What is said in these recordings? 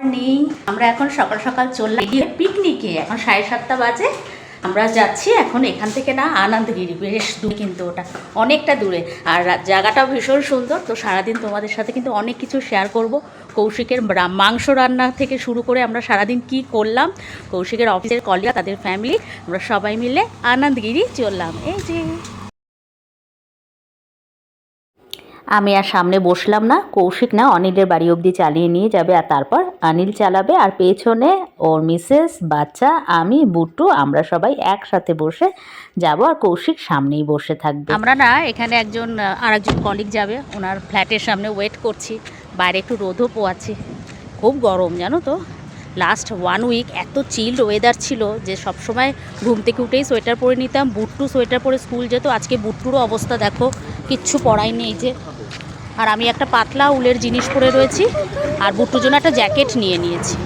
Morning আমরা এখন সকাল সকাল চললাম পিকনিকে এখন সাড়ে সাতটা বাজে। আমরা যাচ্ছি এখন এখান থেকে না আনন্দগিরি। বেশ দূরে কিন্তু ওটা, অনেকটা দূরে। আর জায়গাটাও ভীষণ সুন্দর। তো সারাদিন তোমাদের সাথে কিন্তু অনেক কিছু শেয়ার করব। কৌশিকের মাংস রান্না থেকে শুরু করে আমরা সারাদিন কি করলাম। কৌশিকের অফিসের কলিগা তাদের ফ্যামিলি আমরা সবাই মিলে আনন্দগিরি চললাম। এই যে। আমি আর সামনে বসলাম না। কৌশিক না অনিলের বাড়ি অবধি চালিয়ে নিয়ে যাবে আর তারপর অনিল চালাবে। আর পেছনে ওর মিসেস, বাচ্চা, আমি, বুট্টু, আমরা সবাই একসাথে বসে যাব আর কৌশিক সামনেই বসে থাকবে। আমরা না এখানে একজন আর একজন কলিগ যাবে। ওনার ফ্ল্যাটের সামনে ওয়েট করছি। বাইরে একটু রোদও পোয়াচ্ছি। খুব গরম, জানো তো? লাস্ট ওয়ান উইক এত চিল্ড ওয়েদার ছিল যে সবসময় ঘুম থেকে উঠেই সোয়েটার পরে নিতাম, বুট্টু সোয়েটার পরে স্কুল যেত। আজকে বুট্টুরও অবস্থা দেখো, কিচ্ছু পড়ায়নি এই যে। আর আমি একটা পাতলা উলের জিনিস পরে রয়েছি, আর বুট্টুর জন্য একটা জ্যাকেট নিয়ে নিয়েছি।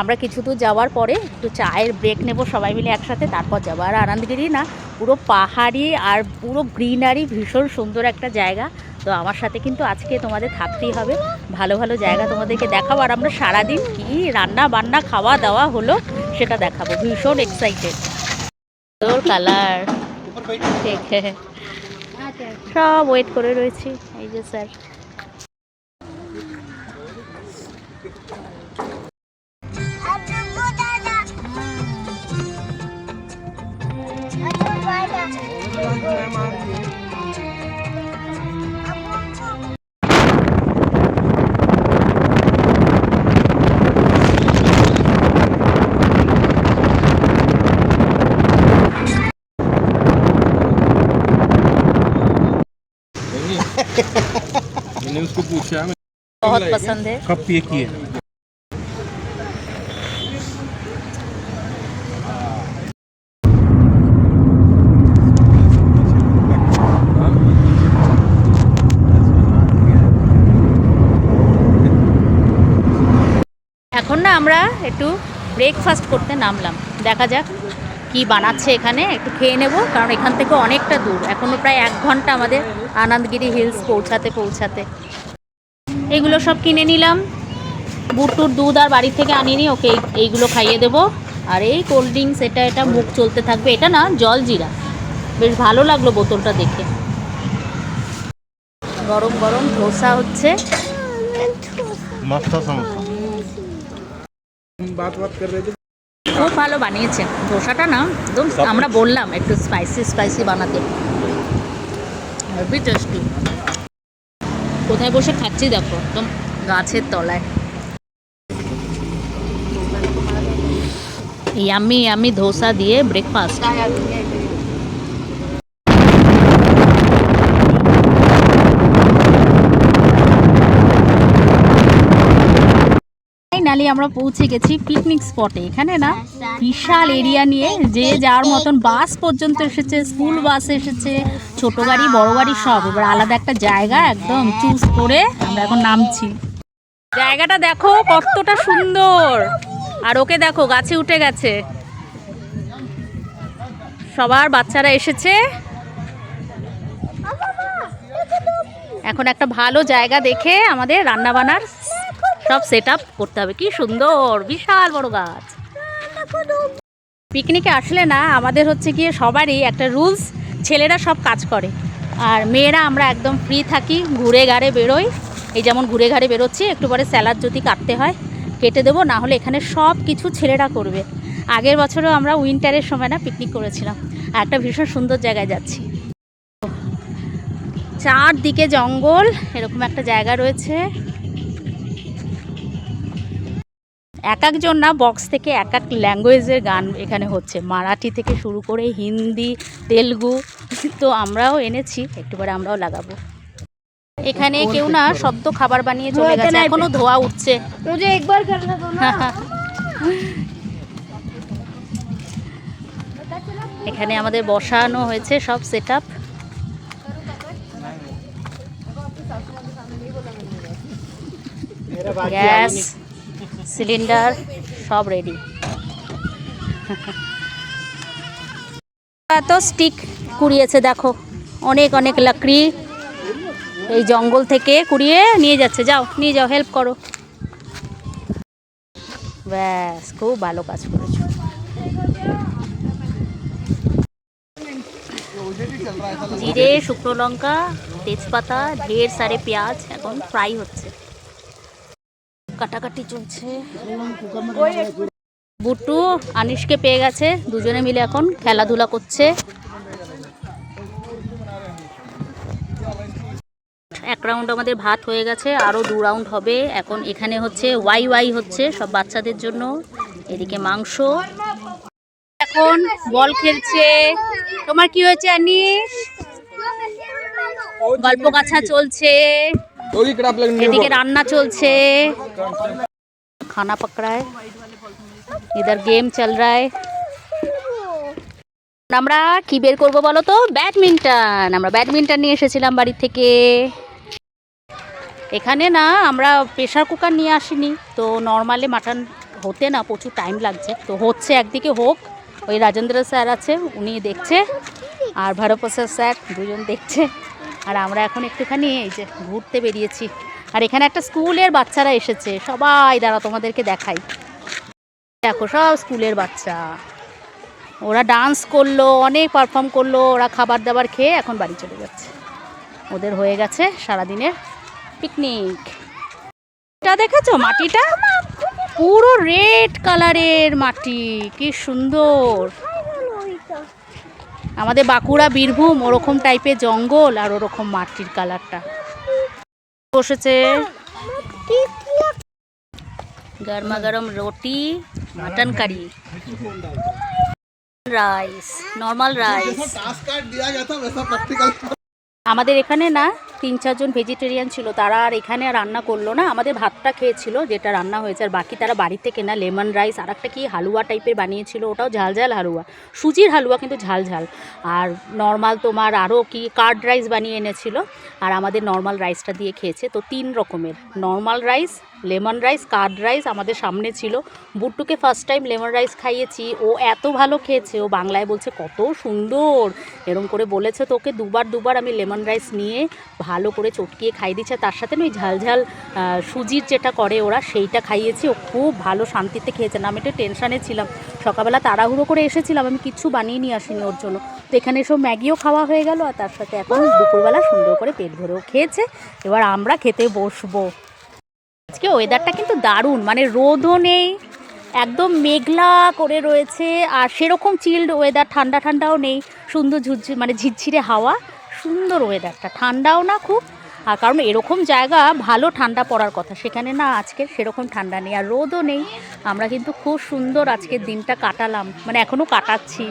আমরা কিছু দূর যাওয়ার পরে একটু চায়ের ব্রেক নেব সবাই মিলে একসাথে, তারপর যাব। আর আনন্দগিরি না পুরো পাহাড়ি আর পুরো গ্রিনারি ভীষণ সুন্দর একটা জায়গা। তো আমার সাথে কিন্তু আজকে তোমাদের থাকতেই হবে। ভালো ভালো জায়গা তোমাদেরকে দেখাবো। আর আমরা সারাদিন কি রান্না বান্না খাওয়া দাওয়া হলো সেটা দেখাবো। ভীষণ এক্সাইটেড তোর কালার সব ওয়েট করে রয়েছি। এই যে স্যার मैंने उसको पूछा मैं बहुत पसंद है। कब पे किए আমরা একটু ব্রেকফাস্ট করতে নামলাম। দেখা যাক কি বানাচ্ছে এখানে। একটু খেয়ে নেব, কারণ এখান থেকে অনেকটা দূর। এখনও প্রায় এক ঘণ্টা আমাদের আনন্দগিরি হিলস পৌঁছাতে পৌঁছাতে। এগুলো সব কিনে নিলাম। বুটুর দুধ আর বাড়ি থেকে আনিনি, ওকে এইগুলো খাইয়ে দেবো। আর এই কোল্ড ড্রিঙ্কস, এটা এটা মুখ চলতে থাকবে। এটা না, জল জিরা। বেশ ভালো লাগল বোতলটা দেখে। গরম গরম, ধোসা হচ্ছে। খুব ভালো বানিয়েছে। ধোসাটা না একদম আমরা বললাম একটু স্পাইসি স্পাইসি বানাতে। হেভি টেস্টি কোথায় বসে খাচ্ছি দেখো, একদম গাছের তলায়। ইয়ামি ইয়ামি ধোসা দিয়ে ব্রেকফাস্ট ফাইনালি আমরা পৌঁছে গেছি পিকনিক স্পটে এখানে না বিশাল এরিয়া নিয়ে যে যার মতন বাস পর্যন্ত এসেছে স্কুল বাস এসেছে, ছোট গাড়ি, বড় গাড়ি সব। এবার আলাদা একটা জায়গা একদম চুজ করে আমরা এখন নামছি। জায়গাটা দেখো কতটা সুন্দর। আর ওকে দেখো, গাছে উঠে গেছে। সবার বাচ্চারা এসেছে। এখন একটা ভালো জায়গা দেখে আমাদের রান্না বান্নার সব সেট আপ করতে হবে। কি সুন্দর, বিশাল বড় গাছ। পিকনিকে আসলে না, আমাদের হচ্ছে গিয়ে সবারই একটা রুলস ছেলেরা সব কাজ করে। আর মেয়েরা আমরা একদম ফ্রি থাকি, ঘুরে ঘাড়ে বেরোই। এই যেমন ঘুরে ঘাড়ে বেরোচ্ছি, একটু পরে স্যালাড যদি কাটতে হয়, কেটে দেবো, না হলে এখানে সব কিছু ছেলেরা করবে। আগের বছরও আমরা উইন্টারের সময় না পিকনিক করেছিলাম। আর একটা ভীষণ সুন্দর জায়গায় যাচ্ছি। চারদিকে জঙ্গল, এরকম একটা জায়গা রয়েছে। এক একজন না বক্স থেকে এক এক ল্যাঙ্গুয়েজের গান এখানে হচ্ছে। মারাঠি থেকে শুরু করে হিন্দি তেলুগু তো আমরাও এনেছি একটুবারে আমরাও লাগাবো। এখানে কেউ না শব্দ খাবার বানিয়ে চলে গেছে এখনও ধোয়া উঠছে। একবার এখানে আমাদের বসানো হয়েছে সব সেট আপ গ্যাস সিলিন্ডার সব রেডি এত স্টিক কুড়িয়েছে, দেখো। অনেক অনেক লাকড়ি এই জঙ্গল থেকে কুড়িয়ে নিয়ে যাচ্ছে। যাও, নিয়ে যাও হেল্প করো। ব্যাস, খুব ভালো কাজ করেছ। জিরে, শুকনো লঙ্কা, তেজপাতা, ঢের সারে পেঁয়াজ, এখন ফ্রাই হচ্ছে। কাটাকাটি চলছে। বুটু আনিশকে পেয়ে গেছে। দুজনে মিলে এখন খেলাধুলা করছে। এক রাউন্ড আমাদের ভাত হয়ে গেছে আরও দু রাউন্ড হবে। এখন এখানে হচ্ছে ওয়াই ওয়াই হচ্ছে সব বাচ্চাদের জন্য। এদিকে মাংস। এখন বল খেলছে। তোমার কি হয়েছে আনিস গল্প কাছা চলছে। এদিকে রান্না চলছে। খানা পাকড়ায়। ইধার গেম চল রা আমরা কি বের করব বলো তো? ব্যাডমিন্টন। আমরা ব্যাডমিন্টন নিয়ে এসেছিলাম বাড়ি থেকে। এখানে না আমরা প্রেশার কুকার নিয়ে আসিনি। তো নর্মালি মাটন হতে না প্রচুর টাইম লাগছে। তো হচ্ছে একদিকে হোক ওই রাজেন্দ্র স্যার আছে উনি দেখছে। আর ভারপ্রসাদ স্যার দুজন দেখছে। আর আমরা এখন একটুখানি এই যে ঘুরতে বেরিয়েছি। আর এখানে একটা স্কুলের বাচ্চারা এসেছে, সবাই দাঁড়া তোমাদেরকে দেখাই। দেখো, সব স্কুলের বাচ্চা। ওরা ডান্স করল, অনেক পারফর্ম করল, ওরা খাবার দাবার খেয়ে এখন বাড়ি চলে যাচ্ছে। ওদের হয়ে গেছে সারাদিনের পিকনিক এটা দেখেছ? মাটিটা? পুরো রেড কালারের মাটি, কি সুন্দর। আমাদের বাঁকুড়া বীরভূম ওরকম টাইপের জঙ্গল আর ওরকম মাটির কালারটা বসেছে। গরমা গরম রুটি mutton curry rice normal rice আমাদের এখানে না তিন চারজন ভেজিটেরিয়ান ছিল, তারা আর এখানে রান্না করল না। আমাদের ভাতটা খেয়েছিল, যেটা রান্না হয়েছে, আর বাকি তারা বাড়িতে কেনা লেমন রাইস, আর একটা কি হালুয়া টাইপের বানিয়েছিল, ওটাও ঝাল ঝাল হালুয়া। সুজির হালুয়া কিন্তু ঝাল ঝাল। আর নর্মাল তোমার আরও কি কার্ড রাইস বানিয়ে এনেছিল, আর আমাদের নর্মাল রাইসটা দিয়ে খেয়েছে। তো তিন রকমের normal rice lemon rice curd rice আমাদের সামনে ছিল। বুট্টুকে ফার্স্ট টাইম লেমন রাইস খাইয়েছি, ও এত ভালো খেয়েছে, ও বাংলায় বলছে কত সুন্দর। এরম করে বলেছে তোকে, দুবার দুবার আমি লেমন রাইস নিয়ে ভালো করে চটকিয়ে খাইয়ে দিচ্ছে তার সাথে না ওই ঝাল ঝাল সুজির যেটা করে ওরা, সেইটা খাইয়েছি। ও খুব ভালো শান্তিতে খেয়েছে, না, আমি একটু টেনশানে ছিলাম। সকালবেলা তাড়াহুড়ো করে এসেছিলাম, আমি কিচ্ছু বানিয়ে নিয়ে আসিনি ওর জন্য। তো এখানে সব ম্যাগিও খাওয়া হয়ে গেল, আর তার সাথে এখন দুপুরবেলা সুন্দর করে পেট ভরেও খেয়েছে। এবার আমরা খেতে বসবো। আজকে ওয়েদারটা কিন্তু দারুণ মানে রোদও নেই, একদম মেঘলা করে রয়েছে, আর সেরকম চিল্ড ওয়েদার ঠান্ডা ঠান্ডাও নেই, সুন্দর ঝুরঝুর মানে ঝিরঝিরে হাওয়া। সুন্দর ওয়েদারটা ঠান্ডাও না খুব, আর কারণ এরকম জায়গা ভালো ঠান্ডা পড়ার কথা। সেখানে না আজকে সেরকম ঠান্ডা নেই, আর রোদও নেই। আমরা কিন্তু খুব সুন্দর আজকের দিনটা কাটালাম। মানে এখনও কাটাচ্ছি।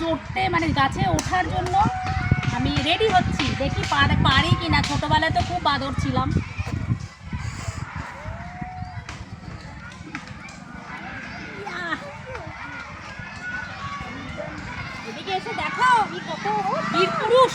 চড়তে মানে গাছে ওঠার জন্য আমি রেডি হচ্ছি। দেখি পারে, পারি কি না ছোটোবেলায় তো খুব বাদর ছিলাম ইয়াহ! এদিকে এসে দেখো আমি কত বীর পুরুষ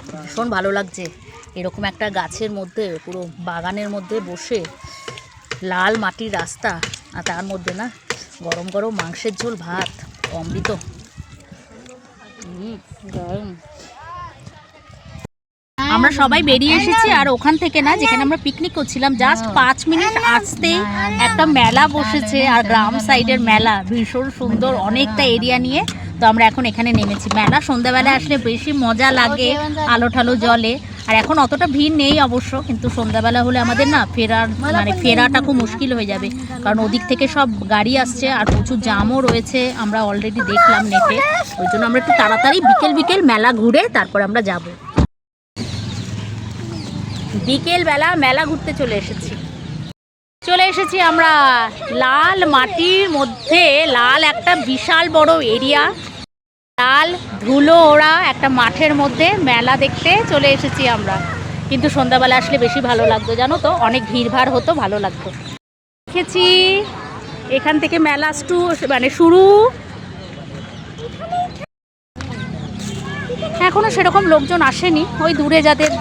ভীষণ ভালো লাগছে। এরকম একটা গাছের মধ্যে, পুরো বাগানের মধ্যে বসে লাল মাটির রাস্তা, আর তার মধ্যে না গরম গরম মাংসের ঝোল, ভাত, অমৃত। আমরা সবাই বেরিয়ে এসেছি আর ওখান থেকে না, যেখানে আমরা পিকনিক করছিলাম জাস্ট পাঁচ মিনিট আসতেই একটা মেলা বসেছে, আর গ্রাম সাইডের মেলা, ভীষণ সুন্দর, অনেকটা এরিয়া নিয়ে। তো আমরা এখন এখানে নেমেছি। মেলা সন্ধ্যাবেলা আসলে বেশি মজা লাগে আলো ঠালো জলে। আর এখন অতটা ভিড় নেই অবশ্য কিন্তু সন্ধ্যাবেলা হলে আমাদের না ফেরার মানে ফেরাটা খুব মুশকিল হয়ে যাবে। কারণ ওদিক থেকে সব গাড়ি আসছে আর প্রচুর জামও রয়েছে আমরা অলরেডি দেখলাম নেটে। ওই জন্য আমরা একটু তাড়াতাড়ি বিকেল বিকেল মেলা ঘুরে তারপর আমরা যাব। বিকেল বেলা মেলা ঘুরতে চলে এসেছি। চলে এসেছি আমরা লাল মাটির মধ্যে লাল একটা বিশাল বড় এরিয়া লাল ধুলো ওরা একটা মাঠের মধ্যে মেলা দেখতে চলে এসেছি আমরা। কিন্তু সন্ধ্যাবেলা আসলে বেশি ভালো লাগতো, জানো তো? অনেক ভিড়ভাড় হতো, ভালো লাগতো। দেখেছি এখান থেকে মেলা স্টু মানে শুরু। এখনও সেরকম লোকজন আসেনি, ওই দূরে যাদের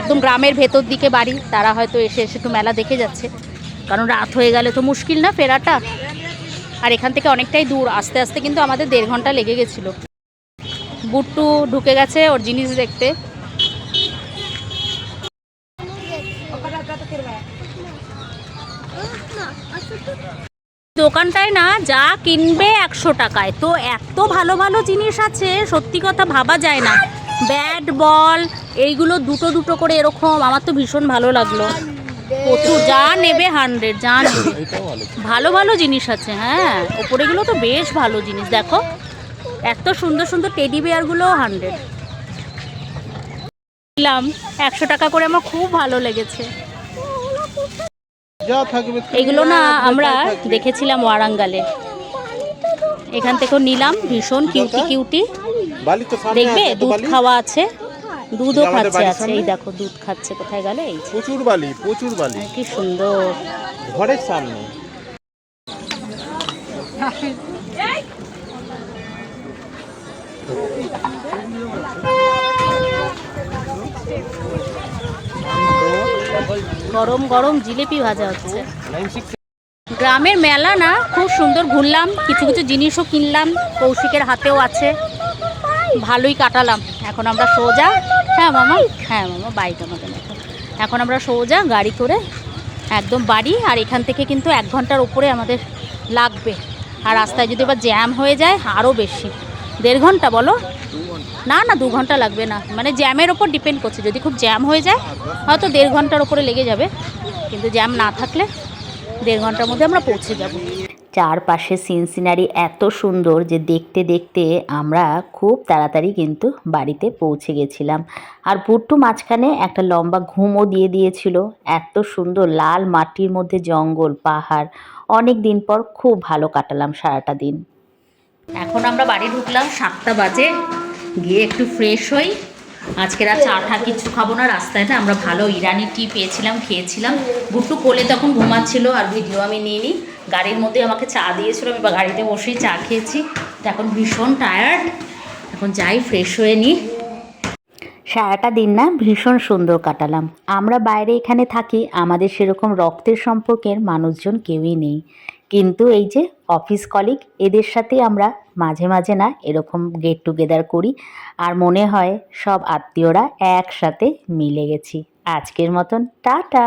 একদম গ্রামের ভেতর দিকে বাড়ি, তারা হয়তো এসে এসে একটু মেলা দেখে যাচ্ছে। কারণ রাত হয়ে গেলে তো মুশকিল না ফেরাটা? আর এখান থেকে অনেকটাই দূর, আস্তে আস্তে কিন্তু আমাদের দেড় ঘণ্টা লেগে গেছিল। বুট্টু ঢুকে গেছে ওর জিনিস দেখতে। দোকানটায় না যা কিনবে একশো টাকায়। তো এত ভালো ভালো জিনিস আছে, সত্যি কথা ভাবা যায় না। ব্যাট, বল, এইগুলো দুটো দুটো করে এরকম, আমার তো ভীষণ ভালো লাগল। প্রচুর, যা নেবে হান্ড্রেড যা নেবে। ভালো ভালো জিনিস আছে হ্যাঁ। ওপরেগুলো তো বেশ ভালো জিনিস, দেখো। এত সুন্দর সুন্দর টেডি বিয়ারগুলোও হান্ড্রেড নিলাম একশো টাকা করে আমার খুব ভালো লেগেছে। এগুলো না আমরা দেখেছিলাম ওয়ারাঙ্গালে। এখান থেকেও নিলাম ভীষণ কিউটি কিউটি দেখবে? দুধ খাওয়া আছে। দুধও খাচ্ছে আছে এই দেখো দুধ খাচ্ছে কোথায় গেলে? এই প্রচুর বালি প্রচুর বালি। কি সুন্দর। ঘরের সামনে। গরম গরম জিলিপি ভাজা হচ্ছে। গ্রামের মেলা না, খুব সুন্দর ঘুরলাম, কিছু কিছু জিনিসও কিনলাম, কৌশিকের হাতেও আছে, ভালোই কাটালাম। এখন আমরা সোজা হ্যাঁ মামা? হ্যাঁ মামা বাইক আমাদের এখন আমরা সোজা গাড়ি করে একদম বাড়ি, আর এখান থেকে কিন্তু এক ঘণ্টার উপরে আমাদের লাগবে। আর রাস্তায় যদি আবার জ্যাম হয়ে যায় আরও বেশি। দেড় ঘণ্টা বলো? না না, দু ঘণ্টা লাগবে না। মানে জ্যামের ওপর ডিপেন্ড করছে। যদি খুব জ্যাম হয়ে যায়, হয়তো দেড় ঘণ্টার ওপরে লেগে যাবে। কিন্তু জ্যাম না থাকলে দেড় ঘণ্টার মধ্যে আমরা পৌঁছে যাব। চারপাশে সিন সিনারি এত সুন্দর যে দেখতে দেখতে আমরা খুব তাড়াতাড়ি কিন্তু বাড়িতে পৌঁছে গেছিলাম। আর পুট্টু মাঝখানে একটা লম্বা ঘুমও দিয়ে দিয়েছিল। এত সুন্দর লাল মাটির মধ্যে জঙ্গল, পাহাড়। অনেক দিন পর খুব ভালো কাটালাম সারাটা দিন। এখন আমরা বাড়ি ঢুকলাম সাতটা বাজে। গিয়ে একটু ফ্রেশ হই। আজকের আর চা টা কিছু খাব না, রাস্তায় না আমরা ভালো ইরানি টি পেয়েছিলাম, খেয়েছিলাম। গুট্টু কোলে তখন ঘুমাচ্ছিল আর ভিডিও আমি নিয়ে নিই গাড়ির মধ্যে আমাকে চা দিয়েছিল, আমি গাড়িতে বসেই চা খেয়েছি। এখন ভীষণ টায়ার্ড এখন যাই ফ্রেশ হয়ে নিই সারাটা দিন না ভীষণ সুন্দর কাটালাম। আমরা বাইরে এখানে থাকি, আমাদের সেরকম রক্তের সম্পর্কের মানুষজন কেউই নেই। কিন্তু এই যে অফিস কলিগ এদের সাথে আমরা মাঝে মাঝে না এরকম গেট টুগেদার করি। আর মনে হয় সব আত্মীয়রা একসাথে মিলে গেছি। আজকের মতন, টাটা!